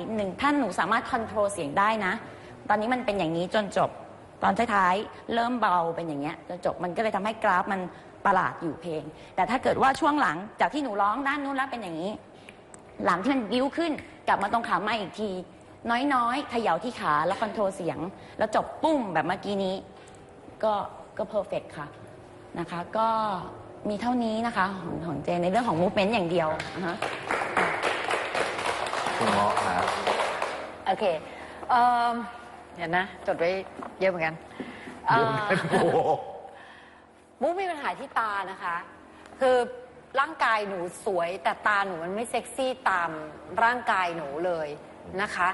นิดนึงถ้าหนูสามารถคอนโทรลเสียงได้นะ ตอนนี้มันเป็นอย่างนี้จนจบ ตอนท้ายๆเริ่มเบาเป็นอย่างเงี้ยจนจบมันก็เลยทำให้กราฟมันประหลาดอยู่เพลง แต่ถ้าเกิดว่าช่วงหลังจากที่หนูร้องด้านนู้นแล้วเป็นอย่างนี้ หลังที่มันบิ้วขึ้นกลับมาตรงขามาอีกที น้อยๆเขย่าที่ขาแล้วคอนโทรลเสียง แล้วจบปุ้มแบบเมื่อกี้นี้ ก็ก็เพอร์เฟกค่ะนะคะก็มีเท่านี้นะคะของของเจนในเรื่องของมูฟเมนต์อย่างเดียวอ่าฮะ คุณหมอครับโอเคเอ่อเดี๋ยวนะ จดไว้เยอะเหมือนกันเอ่อโอ้โหมุกมีปัญหาที่ตานะคะ คือร่างกายหนูสวย แต่ตาหนูมันไม่เซ็กซี่ตามร่างกายหนูเลยนะคะ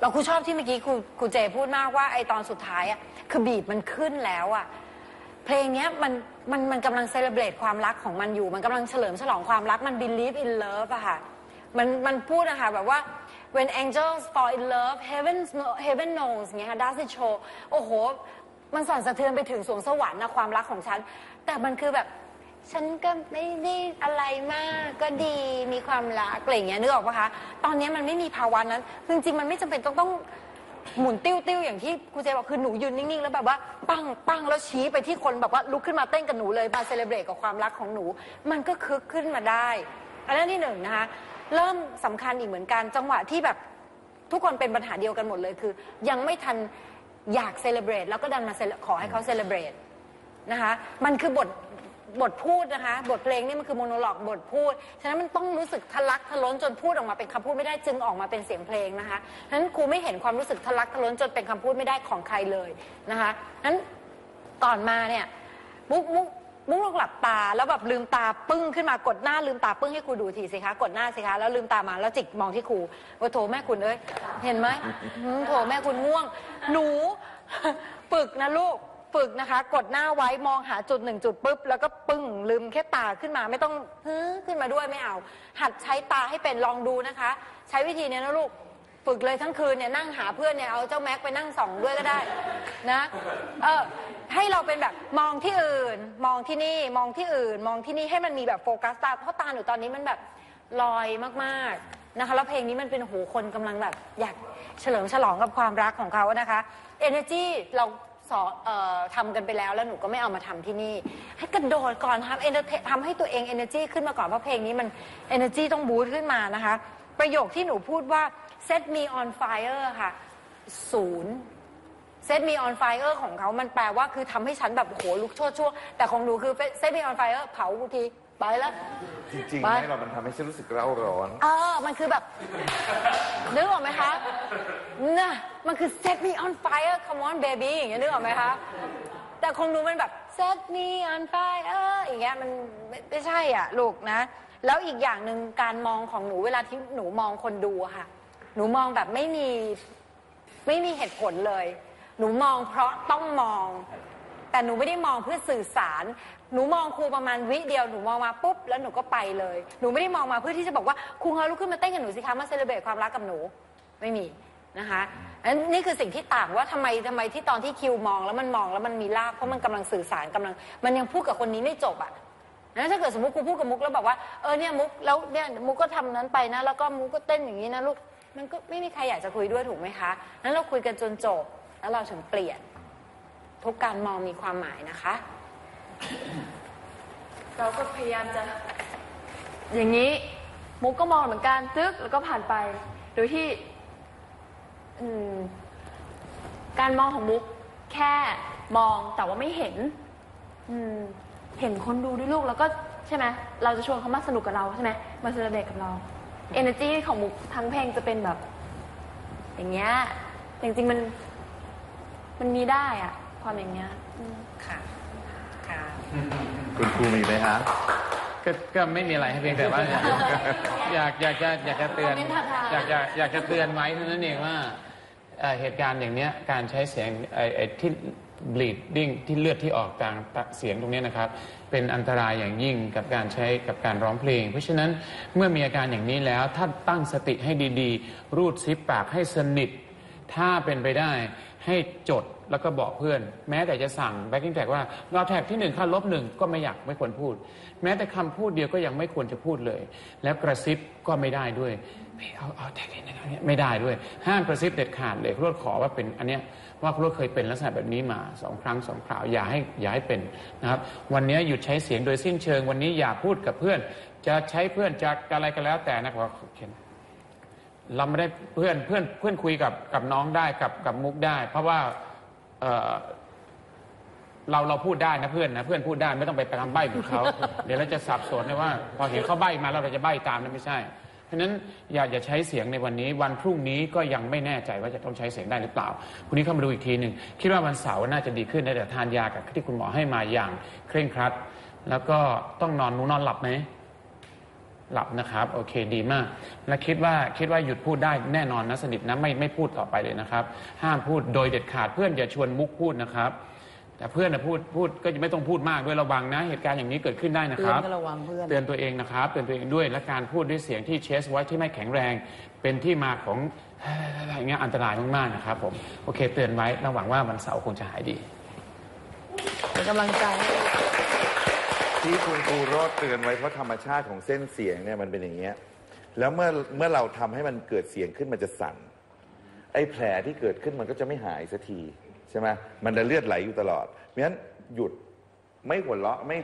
เราครูชอบที่เมื่อกี้ครูครูเจพูดมากว่าไอตอนสุดท้ายอะคือบีบมันขึ้นแล้วอะเพลงเนี้ยมันมันมันกำลังเซเลบรตความรักของมันอยู่ มันกำลังเฉลิมฉลองความรักมัน believe in love อะค่ะ มันมันพูดนะคะแบบว่า when angels fall in love heaven heaven knows เงี้ยค่ะ does it show โอ้โห มันสั่นสะเทือนไปถึงสวงสวรรค์นะความรักของฉัน แต่มันคือแบบฉันก็ไม่ได้อะไรมากก็ดีมีความรักอะไรอย่างเงี้ยนึกออกปะคะ ตอนนี้มันไม่มีภาวะนั้นจริงๆมันไม่จำเป็นต้องต้องหมุนติ้วติ้วอย่างที่ครูเจบอกคือหนูยืนนิ่งๆ แล้วแบบว่าปังปังแล้วชี้ไปที่คนแบบว่าลุกขึ้นมาเต้นกับหนูเลยมาเซเลบรตกับความรักของหนู มันก็คึกขึ้นมาได้ อันนั้นที่หนึ่งนะคะ เริ่มสำคัญอีกเหมือนกัน จังหวะที่แบบทุกคนเป็นปัญหาเดียวกันหมดเลยคือ ยังไม่ทันอยากเซเลบรตแล้วก็ดันมาขอให้เขาเซเลบรตนะคะมันคือบทบทพูดนะคะ บทเพลงนี่มันคือโมโนโลกบทพูด ฉะนั้นมันต้องรู้สึกทะลักทะล้นจนพูดออกมาเป็นคำพูดไม่ได้จึงออกมาเป็นเสียงเพลงนะคะฉะนั้นครูไม่เห็นความรู้สึกทะลักทะล้นจนเป็นคำพูดไม่ได้ของใครเลยนะคะฉะนั้นก่อนมาเนี่ยมุกมุก มุกลองหลับตาแล้วแบบลืมตาปึ้งขึ้นมากดหน้าลืมตาปึ้งให้ครูดูทีสิคะกดหน้าสิคะแล้วลืมตามาแล้วจิกมองที่ครูว่าโถแม่คุณเอ้ยเห็นไหมอืมโถแม่คุณง่วง หนู ฝึกนะลูกฝึกนะคะ กดหน้าไว้มองหาจุดหนึ่งจุดปุ๊บแล้วก็ปึ้งลืมแค่ตาขึ้นมาไม่ต้องฮึขึ้นมาด้วยไม่เอา หัดใช้ตาให้เป็นลองดูนะคะ ใช้วิธีนี้นะลูก ฝึกเลยทั้งคืนเนี่ยนั่งหาเพื่อนเนี่ยเอาเจ้าแม็กไปนั่งส่องด้วยก็ได้นะเออให้เราเป็นแบบมองที่อื่น มองที่นี่มองที่อื่น มองที่นี่ให้มันมีแบบโฟกัสตาเพราะตาหนูตอนนี้มันแบบลอยมากๆนะคะแล้วเพลงนี้มันเป็นโหคนกำลังแบบอยากเฉลิมฉลองกับความรักของเขานะคะ Energy เราสอนเอ่อทำกันไปแล้วแล้วหนูก็ไม่เอามาทำที่นี่ ให้กระโดดก่อนทำ enter- ทำให้ตัวเอง energy ขึ้นมาก่อนเพราะเพลงนี้มัน energy ต้องบูสต์ขึ้นมานะคะ ประโยคที่หนูพูดว่า set me on fire ค่ะศูนย์ set me on fire ของเขามันแปลว่าคือทำให้ฉันแบบโอ้โหลุกโชดชั่วแต่ของหนูคือ set me on fire เผากูทีไปแล้ว จริงไปๆให้เรามันทำให้ฉันรู้สึกเร่าร้อน เออ มันคือแบบ นึกออกไหมคะน่ะมันคือ set me on fire come on baby อย่างเงี้ยนึกออกไหมคะ แต่คงดูมันแบบ set me on fire อย่างเงี้ยมันไม่ไม่ใช่อะ ลูกนะ แล้วอีกอย่างหนึ่งการมองของหนูเวลาที่หนูมองคนดูอะค่ะ หนูมองแบบไม่มีไม่มีเหตุผลเลย หนูมองเพราะต้องมอง แต่หนูไม่ได้มองเพื่อสื่อสาร หนูมองครูประมาณวิเดียวหนูมองมาปุ๊บแล้วหนูก็ไปเลย หนูไม่ได้มองมาเพื่อที่จะบอกว่าครูคะลุกขึ้นมาเต้นกับหนูสิคะมาเซเลเบตความรักกับหนูไม่มีนะคะอันนี่คือสิ่งที่ต่างว่าทำไมทำไมที่ตอนที่คิวมองแล้วมันมองแล้วมันมีลากเพราะมันกำลังสื่อสารกำลัง มันยังพูดกับคนนี้ไม่จบอะนะถ้าเกิดสมมติครูพูดกับมุกแล้วบอกว่าเออเนี่ยมุกแล้วเนี่ยมุกก็ทำนั้นไปนะ แล้วก็มุกก็เต้นอย่างนี้นะลูก มันก็ไม่มีใครอยากจะคุยด้วยถูกไหมคะนั้นเราคุยกันจนจบ แล้วเราถึงเปลี่ยน ทุกการมองมีความหมายนะคะ เราก็พยายามจะ อย่างนี้ มุกก็มองเหมือนกันตึ๊กแล้วก็ผ่านไป โดยที่การมองของมุกแค่มองแต่ว่าไม่เห็น อืม เห็นคนดูด้วยลูกแล้วก็ใช่ไหมเราจะชวนเขามาสนุกกับเราใช่ไหมมาเซเลบรตกับเรา energy ของมุกทั้งเพลงจะเป็นแบบ อย่างเงี้ยจริงๆมัน มันมีได้อะความอย่างเงี้ยอืมค่ะ ค่ะ คุณครูมีไหมฮะ ก็ก็ไม่มีอะไรให้เพียงแต่ว่า อยากอยากจะอยากจะเตือน คอมเมนต์ท้าทาย อยากจะอยากจะเตือนไว้เท่านั้นเองว่าเอ่อเหตุการณ์อย่างเนี้ยการใช้เสียงไอ้ไอ้ที่ bleeding ที่เลือดที่ออกกลางเสียงตรงนี้นะครับ เป็นอันตรายอย่างยิ่งกับการใช้กับการร้องเพลง เพราะฉะนั้นเมื่อมีอาการอย่างนี้แล้วถ้าตั้งสติให้ดีๆ รูดซิปปากให้สนิท ถ้าเป็นไปได้ ให้จดแล้วก็บอกเพื่อน แม้แต่จะสั่งแบ็กกิ้งแท็กว่าเราแท็กที่หนึ่งค่าลบหนึ่งก็ไม่อยากไม่ควรพูด แม้แต่คำพูดเดียวก็ยังไม่ควรจะพูดเลย แล้วกระซิบก็ไม่ได้ด้วยเฮ้ยเอาเอาแท็กนี้นะเอาเนี่ยไม่ได้ด้วย ห้ามกระซิบเด็ดขาดเลยครวดขอว่าเป็นอันเนี้ยว่าครวดเคยเป็นลักษณะแบบนี้มาสองครั้งสองคราวอย่าให้อย่าให้เป็นนะครับวันนี้หยุดใช้เสียงโดยสิ้นเชิง วันนี้อย่าพูดกับเพื่อน จะใช้เพื่อนจะอะไรก็แล้วแต่นะครับเขียน เราไม่ได้เพื่อนเพื่อนเพื่อนคุยกับกับน้องได้กับกับมุกได้ เพราะว่าเอ่อเราเราพูดได้นะเพื่อนนะเพื่อนพูดได้ไม่ต้องไปไปทำใบ้เหมือนเขา เดี๋ยวเราจะสับสนนะว่า พอเห็นเขาใบ้มาแล้วเราจะใบ้ตามนั่นไม่ใช่เพราะฉะนั้นอย่าอย่าใช้เสียงในวันนี้ วันพรุ่งนี้ก็ยังไม่แน่ใจว่าจะต้องใช้เสียงได้หรือเปล่าพรุ่งนี้เข้ามาดูอีกทีหนึ่งคิดว่าวันเสาร์น่าจะดีขึ้นแต่ทานยากับที่คุณหมอให้มาอย่างเคร่งครัด แล้วก็ต้องนอนหนูนอนหลับไหม หลับนะครับโอเคดีมาก และคิดว่าคิดว่าหยุดพูดได้แน่นอนนะสนิทนะไม่ไม่พูดต่อไปเลยนะครับ ห้ามพูดโดยเด็ดขาดเพื่อนอย่าชวนมุกพูดนะครับ แต่เพื่อนนะพูดพูดก็ไม่ต้องพูดมากด้วยระวังนะ เหตุการณ์อย่างนี้เกิดขึ้นได้นะเตืคอนรับก็ระวังเพื่อนเตือนตัวเองนะครับเตือนตัวเองด้วยและการพูดด้วยเสียงที่เชสไว้ที่ไม่แข็งแรง เป็นที่มาของอะไรเงี้ยอันตรายมากๆนะครับผมโอเค เตือนไว้ระหวังว่าวันเสาร์คงจะหายดีเป็นกำลังใจให้ ที่คุณครูโรดเตือนไว้เพราะธรรมชาติของเส้นเสียงเนี่ยมันเป็นอย่างเงี้ย แล้วเมื่อเมื่อเราทำให้มันเกิดเสียงขึ้นมันจะสั่น ไอ้แผลที่เกิดขึ้นมันก็จะไม่หายสักทีใช่ไหมมันจะเลือดไหลอยู่ตลอด เพราะฉะนั้นหยุดไม่หัวเราะไม่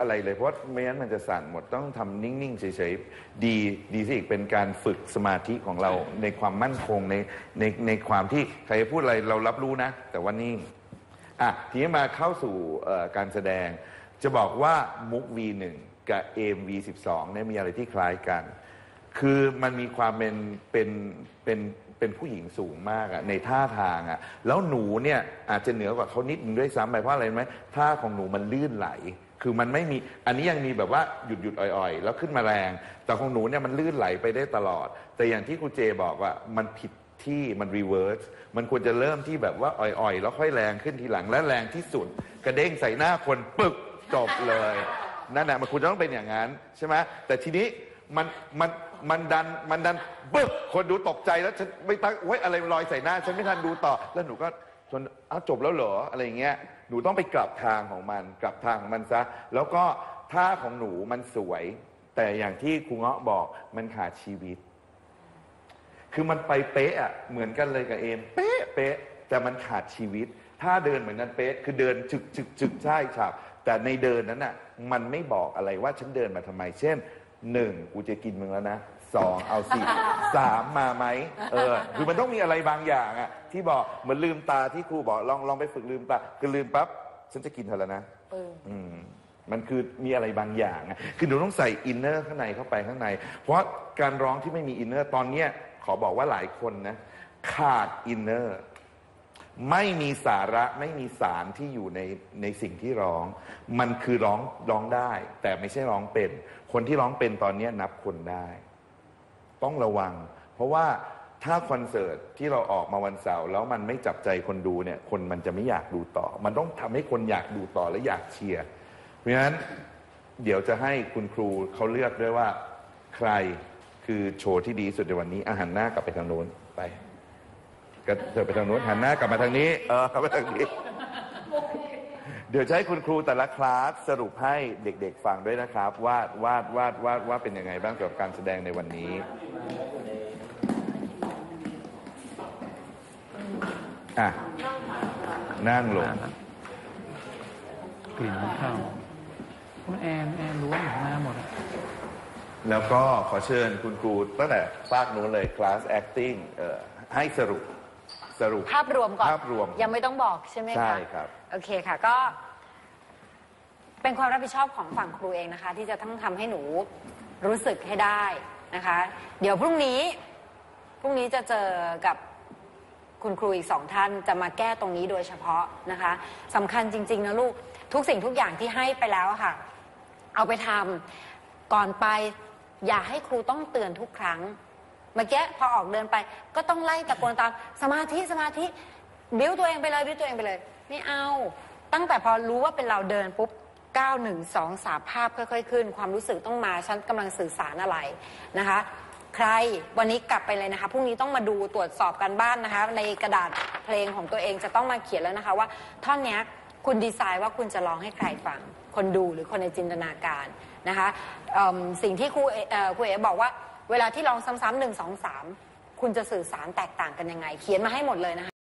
อะไรเลยเพราะไม่งั้นมันจะสั่นหมดต้องทำนิ่ง ๆ เฉย ๆ ดีดีสิอีกเป็นการฝึกสมาธิของเราในความมั่นคงในในในความที่ใครจะพูดอะไรเรารับรู้นะ แต่ว่านิ่งอะทีนี้มาเข้าสู่เอ่อการแสดง จะบอกว่ามุก V1 กับเอม V12 เนี่ยมีอะไรที่คล้ายกัน คือมันมีความเป็นเป็นเป็นเป็นผู้หญิงสูงมากอะในท่าทางอะแล้วหนูเนี่ยอาจจะเหนือกว่าเขานิดนึงด้วยซ้ำไปเพราะอะไรรู้ไหมท่าของหนูมันลื่นไหล คือมันไม่มีอันนี้ยังมีแบบว่าหยุดหยุดอ่อยๆ แล้วขึ้นมาแรง แต่ของหนูเนี่ยมันลื่นไหลไปได้ตลอด แต่อย่างที่ครูเจบอกว่ามันผิดที่มันรีเวิร์สมันควรจะเริ่มที่แบบว่าอ่อยๆ แล้วค่อยแรงขึ้นทีหลังและแรงที่สุด กระเด้งใส่หน้าคนปึก จบเลย นั่นแหละมันควรจะต้องเป็นอย่างนั้นใช่ไหมแต่ทีนี้มันมันมันดันมันดันปึ๊บคนดูตกใจแล้วฉันไม่ตั้งเว้ยอะไรลอยใส่หน้า ฉันไม่ทันดูต่อ แล้วหนูก็จนอ้าวจบแล้วเหรออะไรอย่างเงี้ยหนูต้องไปกลับทางของมัน กลับทางของมันซะ แล้วก็ท่าของหนูมันสวย แต่อย่างที่ครูเงาะบอกมันขาดชีวิต คือมันไปเป๊ะอะเหมือนกันเลยกับเอมเป๊ะเป๊ะแต่มันขาดชีวิต ถ้าเดินเหมือนกันเป๊ะ คือเดินจึกจึกจึกใช่ครับ แต่ในเดินนั้นน่ะมันไม่บอกอะไรว่าฉันเดินมาทำไม เช่นหนึ่งกูจะกินมึงแล้วนะสองเอาสิสามมาไหมเออคือมันต้องมีอะไรบางอย่างอะที่บอกเหมือนลืมตาที่ครูบอกลองลองไปฝึกลืมตาคือลืมปั๊บฉันจะกินเธอแล้วนะอืมมันคือมีอะไรบางอย่างอะคือหนูต้องใส่อินเนอร์ข้างในเข้าไปข้างใน เพราะการร้องที่ไม่มีอินเนอร์ตอนเนี้ยขอบอกว่าหลายคนนะ ขาดอินเนอร์ ไม่มีสาระไม่มีสารที่อยู่ในในสิ่งที่ร้อง มันคือร้องร้องได้ แต่ไม่ใช่ร้องเป็น คนที่ร้องเป็นตอนนี้นับคนได้ ต้องระวัง เพราะว่าถ้าคอนเสิร์ตที่เราออกมาวันเสาร์แล้วมันไม่จับใจคนดูเนี่ย คนมันจะไม่อยากดูต่อ มันต้องทำให้คนอยากดูต่อและอยากเชียร์เพราะฉะนั้นเดี๋ยวจะให้คุณครูเขาเลือกด้วยว่า ใครคือโชว์ที่ดีสุดในวันนี้อาหันหน้ากลับไปทางโน้นไป ก็เธอไปทางโน้นหันหน้ากลับมาทางนี้ เออกลับมาทางนี้ เดี๋ยวจะให้คุณครูแต่ละคลาสสรุปให้เด็กๆฟังด้วยนะครับ วาดวาดวาดวาดว่าเป็นยังไงบ้างเกี่ยวกับการแสดงในวันนี้ อะ นั่งลงกลิ่นมันเข้าคุณแอนแอนรู้ว่าอยู่ข้างหน้าหมดอะแล้วก็ขอเชิญคุณครูตั้งแต่ภาคนู้นเลยคลาส acting เอ่อให้สรุป สรุป ภาพรวมก่อนภาพรวมยังไม่ต้องบอกใช่ไหมคะใช่ครับ โอเคค่ะก็ เป็นความรับผิดชอบของฝั่งครูเองนะคะ ที่จะต้องทำให้หนูรู้สึกให้ได้นะคะ เดี๋ยวพรุ่งนี้พรุ่งนี้จะเจอกับคุณครูอีกสองท่านจะมาแก้ตรงนี้โดยเฉพาะนะคะสำคัญจริง ๆ นะลูกทุกสิ่งทุกอย่างที่ให้ไปแล้วอะค่ะ เอาไปทำก่อนไปอย่าให้ครูต้องเตือนทุกครั้ง เมื่อกี้พอออกเดินไป ก็ต้องไล่ตะโกนตามสมาธิสมาธิบิ้วตัวเองไปเลยบิ้วตัวเองไปเลยไม่เอา ตั้งแต่พอรู้ว่าเป็นเราเดินปุ๊บก้าวหนึ่งสองสามภาพค่อยๆขึ้น ความรู้สึกต้องมาฉันกำลังสื่อสารอะไรนะคะ ใครวันนี้กลับไปเลยนะคะพรุ่งนี้ต้องมาดูตรวจสอบกันบ้านนะคะ ในกระดาษเพลงของตัวเองจะต้องมาเขียนแล้วนะคะว่า ท่อนนี้คุณดีไซน์ว่าคุณจะร้องให้ใครฟัง คนดูหรือคนในจินตนาการนะคะสิ่งที่ครูครูเอ๋บอกว่า เวลาที่ร้องซ้ำๆหนึ่งสองสามคุณจะสื่อสารแตกต่างกันยังไง เขียนมาให้หมดเลยนะคะ